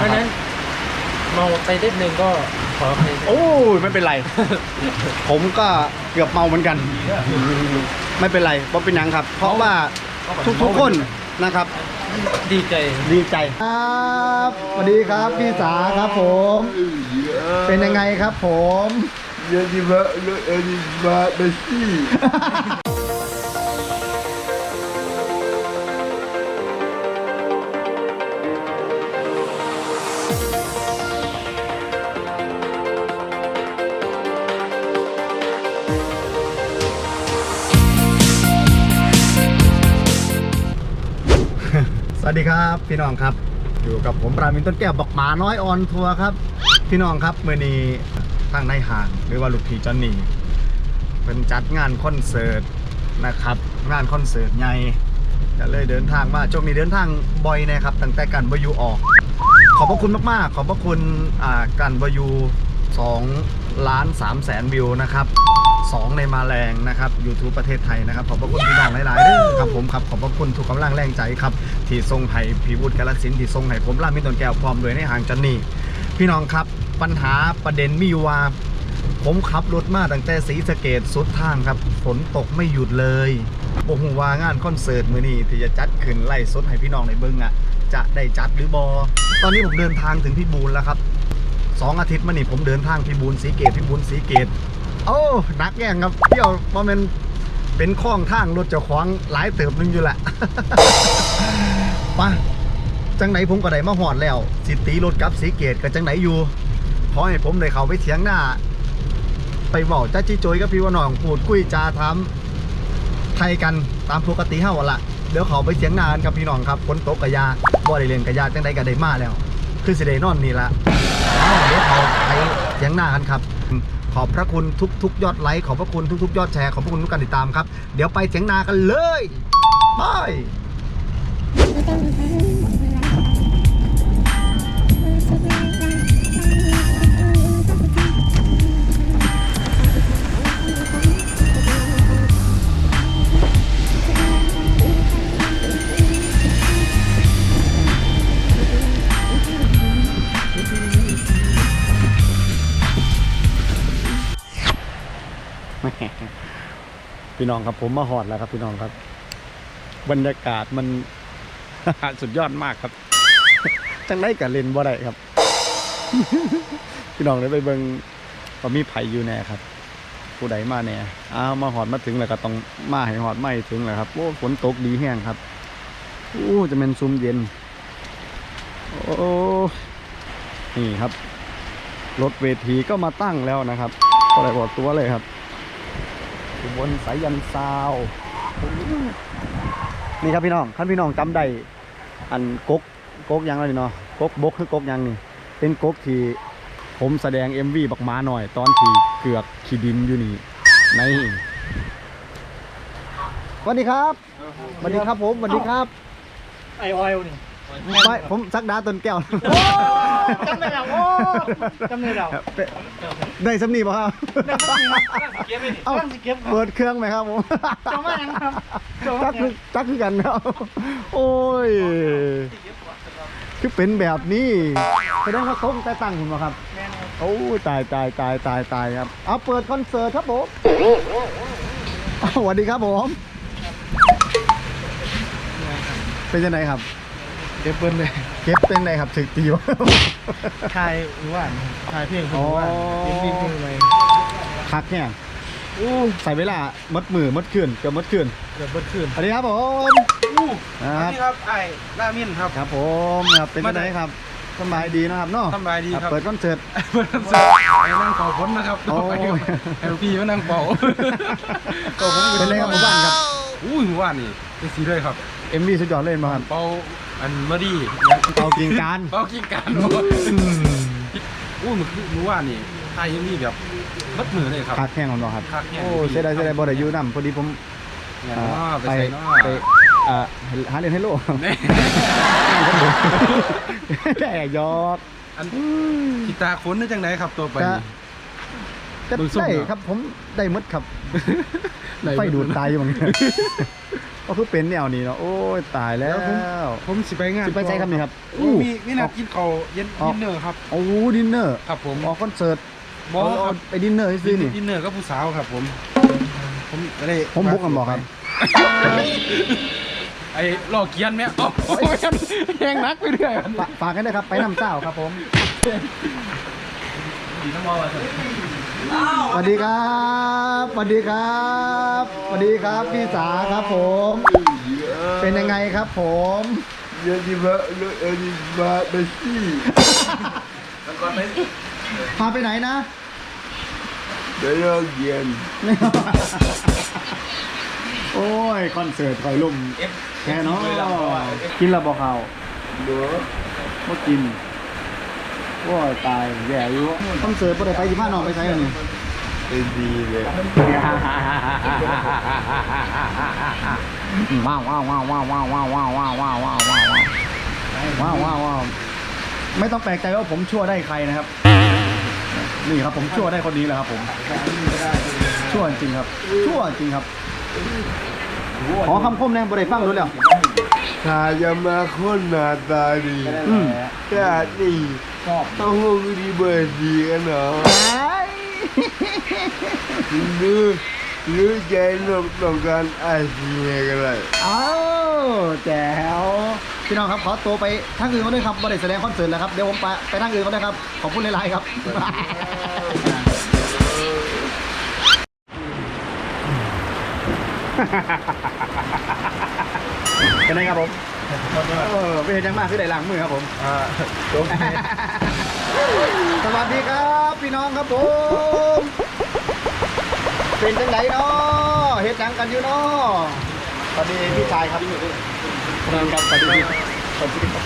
เพราะฉะนั้นเมาไปนิดนึงก็ขออภัยโอ้ยไม่เป็นไร ผมก็เกือบเมาเหมือนกัน ไม่เป็นไรเพราะเป็นหยังครับ เพราะว่าทุกๆคนนะครับ ดีใจ ดีใจครับสวัสดีครับพี่สาครับผม เป็นยังไงครับผม Yanima, le Yanima, merci. ส สวัสดีครับพี่น้องครับ อยู่กับผมปรามินต้นแก้วบอกหมาน้อยออนทัวร์ครับ พี่น้องครับเมื่อนี้ทางในห่างหรือว่าลูกพี่จอนนี่เป็นจัดงานคอนเสิร์ตนะครับ งานคอนเสิร์ตใหญ่จะเลยเดินทางมาช่วงนี้เดินทางบ่อยนะครับตั้งแต่กันวายูออก ขอบพระคุณมากๆ ขอบพระคุณอ่ากันวายู 2ล้าน3แสนวิวนะครับสองในมาแรงนะครับ YouTube ประเทศไทยนะครับ ขอบพระคุณพี่น้องหลายๆเด้อครับผมครับขอบพระคุณทุกกำลังแรงใจครับ ที่ทรงให้พีวุฒิกาลสินที่ทรงให้ผมล่ามิตรนแก้วพร้อมด้วยในห่างจันนี่พี่น้องครับปัญหาประเด็นมีว่าผมขับรถมาตั้งแต่ศรีสเกดสุดทางครับฝนตกไม่หยุดเลยบอกหูว่างานคอนเสิร์ตมือนี้ที่จะจัดขึ้นไล่สดให้พี่น้องในเบิ้งอะจะได้จัดหรือบอตอนนี้ผมเดินทางถึงพิบูลแล้วครับ สองอาทิตย์มานี่ผมเดินทางพิบูลสีเกตพิบูลสีเกตโอ้หนักแย่งครับเที่ยวเพราะมันเป็นข้องทางรถเจ้าของหลายเติบนึงอยู่แหละไปะจังไหนผมก็ได้มาหอดแล้ว สิตีรถกับสีเกตกับจังไหนอยู่ขอให้ผมได้เขาไปเถียงหน้า ไปบอกจ้าจี้โจยกับพี่ว่าน้องพูดคุยจาทำไทยกันตามปกติเฮาละเดี๋ยวเขาไปเถียงหน้ากันกับพี่น้องครับฝนตกกะยาบ่ได้เรียนกะยาจังใดก็ได้มาแล้ว คือสิได้นอนนี่ละ เอาเดี๋ยวเราไปเถียงหน้ากันครับ ขอบพระคุณทุกๆ ยอดไลค์ขอบพระคุณทุกๆ ยอดแชร์ขอบพระคุณทุกการติดตามครับ เดี๋ยวไปเถียงนากันเลยไป พี่น้องครับผมมาหอดแล้วครับพี่น้องครับ บรรยากาศมัน สุดยอดมากครับจังไรกับเลนบ่ได้ครับ พี่น้องเลยไปเบิงว่ามีไผ่อยู่แน่ครับ ผู้ใดมาแน่อ้าวมาหอดมาถึงแล้วก็ต้องมาให้หอดไม่ถึงแล้วครับโอ้ฝนตกดีแห้งครับโอ้จะเป็นซุมเย็น โอ้นี่ครับรถเวทีก็มาตั้งแล้วนะครับก็เลยบอกตัวเลยครับ อยู่บนสายยันซาวนี่ครับพี่น้องท่านพี่น้องจำได้อันกกกกยังแล้วนี่เนาะกกบกคือกกยังนี่เป็นกกที่ผมแสดง MV บักหมาหน่อย ตอนที่เกือกขีดินอยู่นี่ในสวัสดีครับสวัสดีครับผมสวัสดีครับ ไอออยนี่ ไม่ผมสักดาต้นแก้วโอ้จำได้แล้วโอ้จำได้แล้วได้สำนีป่ะครับเก็บไปดิเอ้าตั้งสิเก็บเปิดเครื่องไหมครับผมจำว่ายังครับจำจัว่ากยัคืองจักคือกันครับโอ้ยคือเป็นแบบนี้แสดงว่าเขาแต่ตั้งคุณมาครับแม่นครับโอ้ยตายตายตายตายตายครับเอาเปิดคอนเสิร์ตครับผมอ้าวสวัสดีครับผมเป็นยังไงครับ เก็บเบิ้ลเลยเก็บเป็นไงครับถึกตีวะ ทายหรือว่าทายเพียงอ๋อว่าเอ็มวีเพลงอะไรคักเนี่ยอู้ใส่เวลามัดมือมัดขึ้นเกือบมัดขึ้นเกิดเบิ้ลขึ้นสวัสดีครับผมอู้ครับนี่ครับไอ้ลามินครับ ครับผมครับเป็นยังไงครับสบายดีนะครับเนาะสบายดีครับ เปิดคอนเสิร์ตเปิดคอนเสิร์ตไอ้นั่งเป่าฝนนะครับโอ้ต่อไปไอ้พี่มานั่งเป่าก็ผมเป็นไรครับหมู่บ้านครับอู้ยหมู่บ้านนี่เป็นสีเลยครับเอ็มวีสุดยอดเล่นมาครับเป่า อันมาดีเป่ากิ่งการเป่ากิ้งการอู้มันคือหมู่บ้านนี่ไทยยังมีแบบมัดมือเลยครับคักแห้งของเราครับคักแห้งโอ้เสียดายเสียดายบ่ได้อยู่นํพอดีผมเนี่ยอ่าเนาะไปไปใส่เนาะไปอ่าหาเล่นให้โลกแน่แต่หยอกอันกีตาร์คนนี่จังไหนครับตัวไปก็ ก็เบิ่งส้มได้เนาะครับ ผมได้หมดครับด้ไฟดูดตายอยู่บางทีก็คือเป็นแนวนี้เนาะโอ้ยตายแล้วผมสิไปงานสิไปใช้คำนี้ครับโอ้มีมีนัดกินข้าวเย็นอ๋อ ดินเนอร์ครับ โอ้ดินเนอร์ครับผมออกคอนเสิร์ตบอเอาคเอารับไปดินเนอร์ซื้อนี่ ดินเนอร์กับผู้สาวครับผม ผมก็ได้ผมบุกกันบอกครับ ไอ้หลอกเกียนไหมอ๋อโอ้ยแห้งนักไปเรื่อย ฝากฝากกันด้วยครับ ไปน้ำเจ้าครับผม ดีน้ำมอมาเถอะ สวัสดีครับสวัสดีครับสวัสดีครับพี่สาครับผม เป็นยังไงครับผม Jadi mak lu jadi mak besi. พาไปไหนนะ Dalam gian. โอ้ยคอนเสิร์ตคอยลุ่มแค่เนาะกินและบอกเขา Dua. บ่กิน โอ้ยตายแย่อยู่คอนเสิร์ตบ่ได้ไปสิพาน้องไปใช้อันนี้ Jadi dia. ว้าวว้าวว้าวว้าวว้าวว้าวว้าวว้าวว้าวว้าวว้าวว้าวว้าวว้าวไม่ต้องแปลกใจว่าผมชั่วได้ใครนะครับ นี่ครับผมชั่วได้คนนี้แหละครับ ผม ชั่วจริงครับ ชั่วจริงครับ ขอคำคมแน่บริฟังรู้แล้ว Saya makon tadi. อืม Tadi. Tahu di besi kan ah. Lu lu jangan nongkan aslinya kan. อ้าวแจ๋วพี่น้องครับขอตัวไปทางอื่นก็ด้วยครับบริแสดงคอนเสิร์ตแล้วครับเดี๋ยวผมไปไปทางอื่นก็ได้ครับขอบคุณหลายๆครับเป็นไงครับผม เออเป็นยังมากคือได้ล้างมือครับผม Ah, สวัสดีครับพี่น้องครับผม เป็นจังไหนเนาะเฮ็ดหยังกันอยู่เนาะสวัสดีพี่ชายครับพี่ครับสวัสดีพี่สวัสดีครับ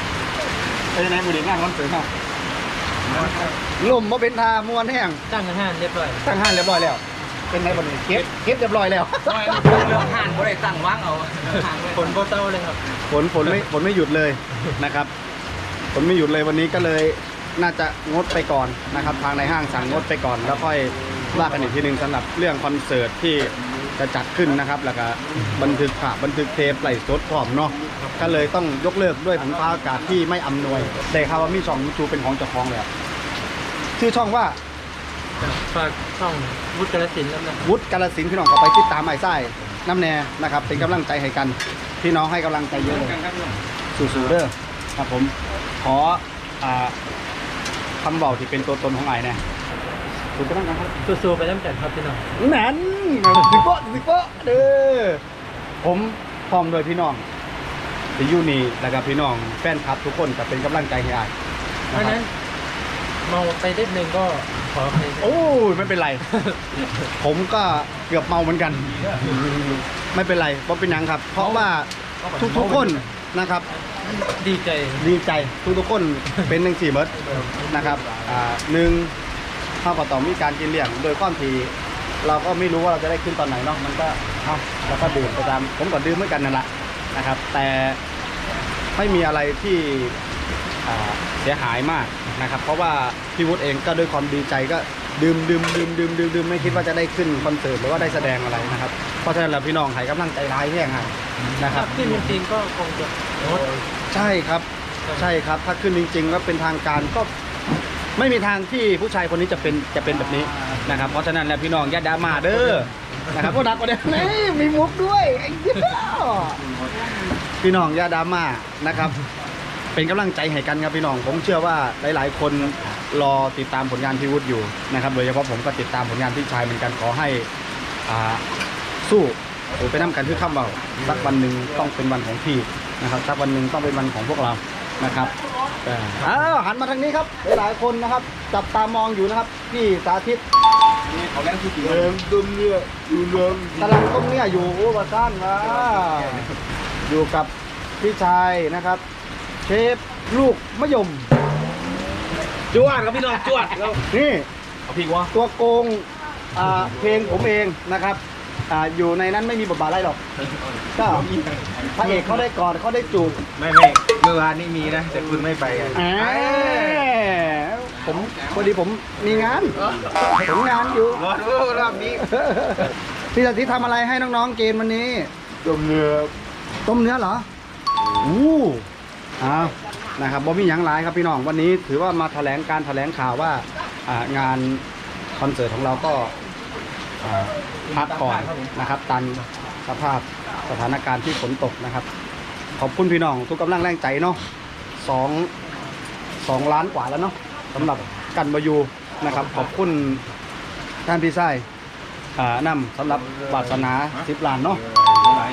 เป็นยังไงมือดีงานคอนเสิร์ตเนาะลมมาเป็นทามวนแห้งตั้งอาหารเรียบร้อยตั้งห้านเรียบร้อยแล้ว เป็นไงบ้างเก็บเก็บเรียบร้อยแล้วเรื่องอาหารบ่ได้ตั้งวางเอาผลบ่เศร้าเลยครับฝนฝนไม่ฝนไม่หยุดเลยนะครับฝนไม่หยุดเลยวันนี้ก็เลยน่าจะงดไปก่อนนะครับ ทางในห้างสั่งงดไปก่อน แล้วค่อยว่ากันอีกทีหนึ่งสำหรับเรื่องคอนเสิร์ตที่จะจัดขึ้นนะครับ แล้วก็บันทึกภาพบันทึกเทปไหลฟ์สดพร้อมเนาะก็เลยต้องยกเลิกด้วยผลฟ้าอากาศที่ไม่อำนวย แต่ข่าวว่ามีช่องยูทูบเป็นของเจ้าของเลยอะชื่อช่องว่า ฝากช่องวุฒิกรสินธุ์แล้วนะวุฒิกาลสินธุ์พี่น้องก็ไปติดตามไอ้ไส้น้ำแน่นะครับ เป็นกำลังใจให้กันพี่น้องให้กำลังใจเยอะเลยสู้ๆเด้อครับผมขออ่าคำบอกที่เป็นตัวตนของไอ้แน่คุณก็ต้องการครับ สู้ๆไปน้ำกันครับพี่น้องแหนนสิโปะสิโปะเด้อผมพร้อมโดยพี่น้องที่อยู่นี่แล้วก็พี่น้องแฟนคลับทุกคนก็เป็นกำลังใจให้อ้ายเพนะราะคฉะรับนั้นเมาไปนิดนึงก็ ขออภัยโอ้ยไม่เป็นไร ผมก็เกือบเมาเหมือนกัน ไม่เป็นไรเพราะเป็นหยังครับ เพราะว่าทุกๆคนนะครับ ดีใจดีใจทุกทุกๆคนเป็นหนึ่งสี่เบิร์ดนะครับอ่าหนึ่งเท่ากับต่องมีการกินเลี้ยงโดยความที่เราก็ไม่รู้ว่าเราจะได้ขึ้นตอนไหนเนาะมันก็เอาแล้วก็ดื่มประจำผมก็ดื่มเหมือนกันนั่นแหละนะครับ แต่ไม่มีอะไรที่อ่าเสียหายมาก นะครับ เพราะว่าพี่วุฒิเองก็ด้วยความดีใจก็ดื่มดื่มดื่มดื่มดื่มดื่มไม่คิดว่าจะได้ขึ้นคอนเสิร์ตหรือว่าได้แสดงอะไรนะครับ เพราะฉะนั้นแล้วพี่น้องให้กำลังใจร้ายแย่งไงนะคถ้ารับขึ้นจริงๆก็คงจะงดใช่ครับใช่ครับ ถ้าขึ้นจริงๆแล้วเป็นทางการก็ไม่มีทางที่ผู้ชายคนนี้จะเป็นจะเป็นแบบนี้นะครับ เพราะฉะนั้นแล้วพี่น้องอย่าดราม่าเด้อนะครับพวกนักกว่าเดิมนี่มีมุกด้วยไอ้เหี้ยพี่น้องอย่าดราม่านะครับ เป็นกำลังใจให้กันครับพี่น้องผมเชื่อว่าหลาย ๆ คนรอติดตามผลงานพี่วุฒิอยู่นะครับโดยเฉพาะผมก็ติดตามผลงานพี่ชายเหมือนกันขอให้อ่าสู้ไปน้ำกันคือคำเบาสักวันหนึ่งต้องเป็นวันของพี่นะครับสักวันหนึ่งต้องเป็นวันของพวกเรานะครับเอ่ออ้าวหันมาทางนี้ครับ หลาย ๆ คนนะครับ จับตามองอยู่นะครับพี่สาธิต Dalam tu ni ulang กำลังต้มเนี่ยอยู่โอ้ประซ่านมาอยู่กับพี่ชายนะครับ เชฟลูกมะยม จวดครับพี่น้องจวดแล้วนี่ เอาพี่วะตัวโกงอ่าเพลงผมเองนะครับอ่าอยู่ในนั้นไม่มีบทบาทอะไรหรอก ก็พระเอกเขาได้กอดเขาได้จูบไม่ไม่เมื่อวานนี้มีนะ แต่คุณไม่ไปกันแหมผมพอดีผมมีงานผมงานอยู่ รอดูรอบนี้ พี่สาธิตทำอะไรให้น้องๆกินวันนี้ ต้มเนื้อต้มเนื้อเหรอ อู้ อ้าวนะครับบ่มีหยังหลายครับพี่น้องวันนี้ถือว่ามาแถลงการแถลงข่าวว่าอ่างานคอนเสิร์ตของเราก็อ่าพักก่อนนะครับตันสภาพสถานการณ์ที่ฝนตกนะครับ ขอบคุณพี่น้องทุกกำลังแรงใจเนาะสองสองล้านกว่าแล้วเนาะสำหรับกันบายูนะครับ ขอบคุณท่านพี่ไส้อ่านำสำหรับบาสนาสิบล้านเนาะ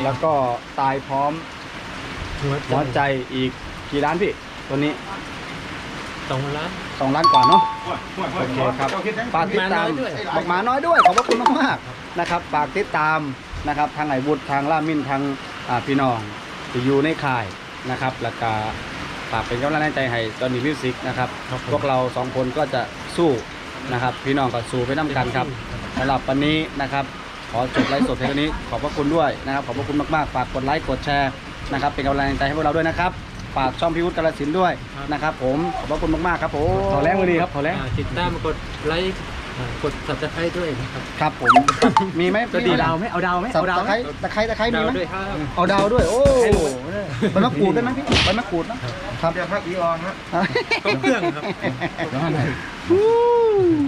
แล้วก็ตายพร้อมหัวใจอีก กี่ล้านพี่ ตัวนี้สองล้าน สองล้านกว่าเนาะ โอเคครับ ฝากติดตามหมาน้อยด้วยบอกหมาน้อยด้วย ขอบพระคุณมากๆนะครับ ฝากติดตามนะครับ ทางไหนบุตรทางล่ามินทางอ่าพี่น้องที่อยู่ในค่ายนะครับ แล้วก็ฝากเป็นกำลังใจให้จอห์นนี่มิวสิกนะครับพวกเราสองคนก็จะสู้นะครับ พี่น้องก็สู้ไปน้ำกันครับสำหรับวันนี้นะครับ ขอจบไลฟ์สดเพียงเท่านี้ ขอบพระคุณด้วยนะครับ ขอบพระคุณมากๆ ฝากกดไลค์ กดแชร์นะครับ เป็นกำลังใจให้พวกเราด้วยนะครับ ฝากช่องพิวุฒิกาลสินธุ์ด้วยนะครับผมขอบพระคุณมากๆครับผมขอแรงมือดีครับขอแรงอ่าติดตามกดไลค์อ่ากด subscribe ด้วยนะครับครับผมมีไหมจะดีไหมดาวไหมเอาดาวไหมสับเอาดาวตะไหมไคร้ตะไคร้ตะไคร้มีดาวไหมด้วยครับ เอาดาวด้วยโอ้ให้ลงใบมะกรูดได้ไหมพี่ใบมะกรูดนะครับเดี๋ยวพักอีออนนะครบเครื่องครับ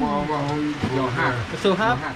มองมาเดี๋ยวห้า สู้ครับห้า